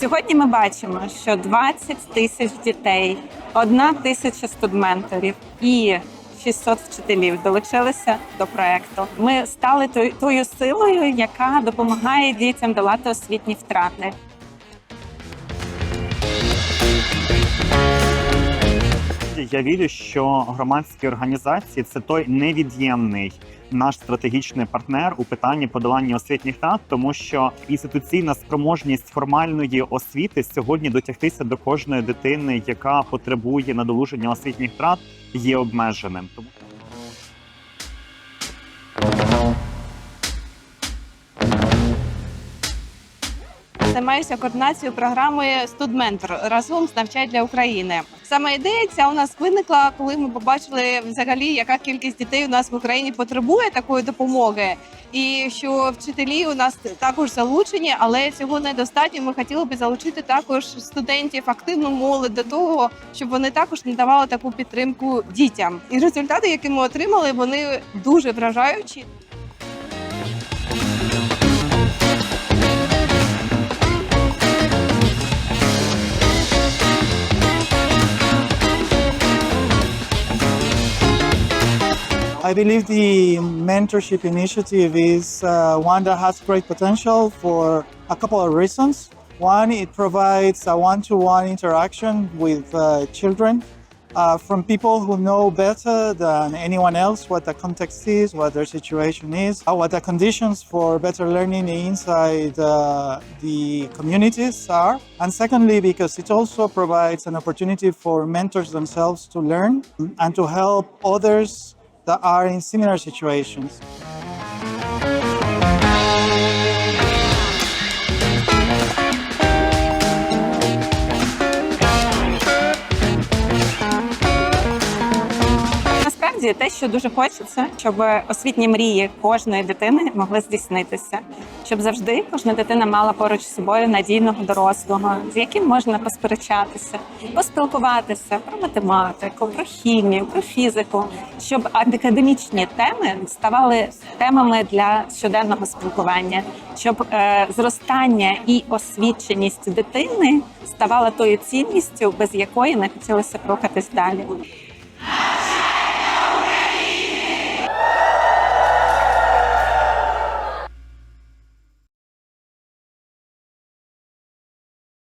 Сьогодні ми бачимо, що 20 тисяч дітей, одна тисяча студменторів і 600 вчителів долучилися до проекту. Ми стали тою силою, яка допомагає дітям долати освітні втрати. Я вірю, що громадські організації це той невід'ємний наш стратегічний партнер у питанні подолання освітніх втрат, тому що інституційна спроможність формальної освіти сьогодні дотягтися до кожної дитини, яка потребує надолуження освітніх втрат, є обмеженим. Займаюся координацією програми «Студментор» разом з «Навчай для України. Саме ідея ця у нас виникла, коли ми побачили взагалі, яка кількість дітей у нас в Україні потребує такої допомоги, і що вчителі у нас також залучені, але цього недостатньо. Ми хотіли би залучити також студентів, активну молодь до того, щоб вони також надавали таку підтримку дітям. І результати, які ми отримали, вони дуже вражаючі. I believe the mentorship initiative is uh, one that has great potential for a couple of reasons. One, it provides a one to one interaction with uh, children uh, from people who know better than anyone else what the context is, what their situation is, uh, what the conditions for better learning inside uh, the communities are. And secondly, because it also provides an opportunity for mentors themselves to learn and to help others that are in similar situations. Насправді те, що дуже хочеться, щоб освітні мрії кожної дитини могли здійснитися, щоб завжди кожна дитина мала поруч з собою надійного дорослого, з яким можна посперечатися, поспілкуватися про математику, про хімію, про фізику, щоб академічні теми ставали темами для щоденного спілкування, щоб е, зростання і освіченість дитини ставала тою цінністю, без якої не хотілося рухатись далі.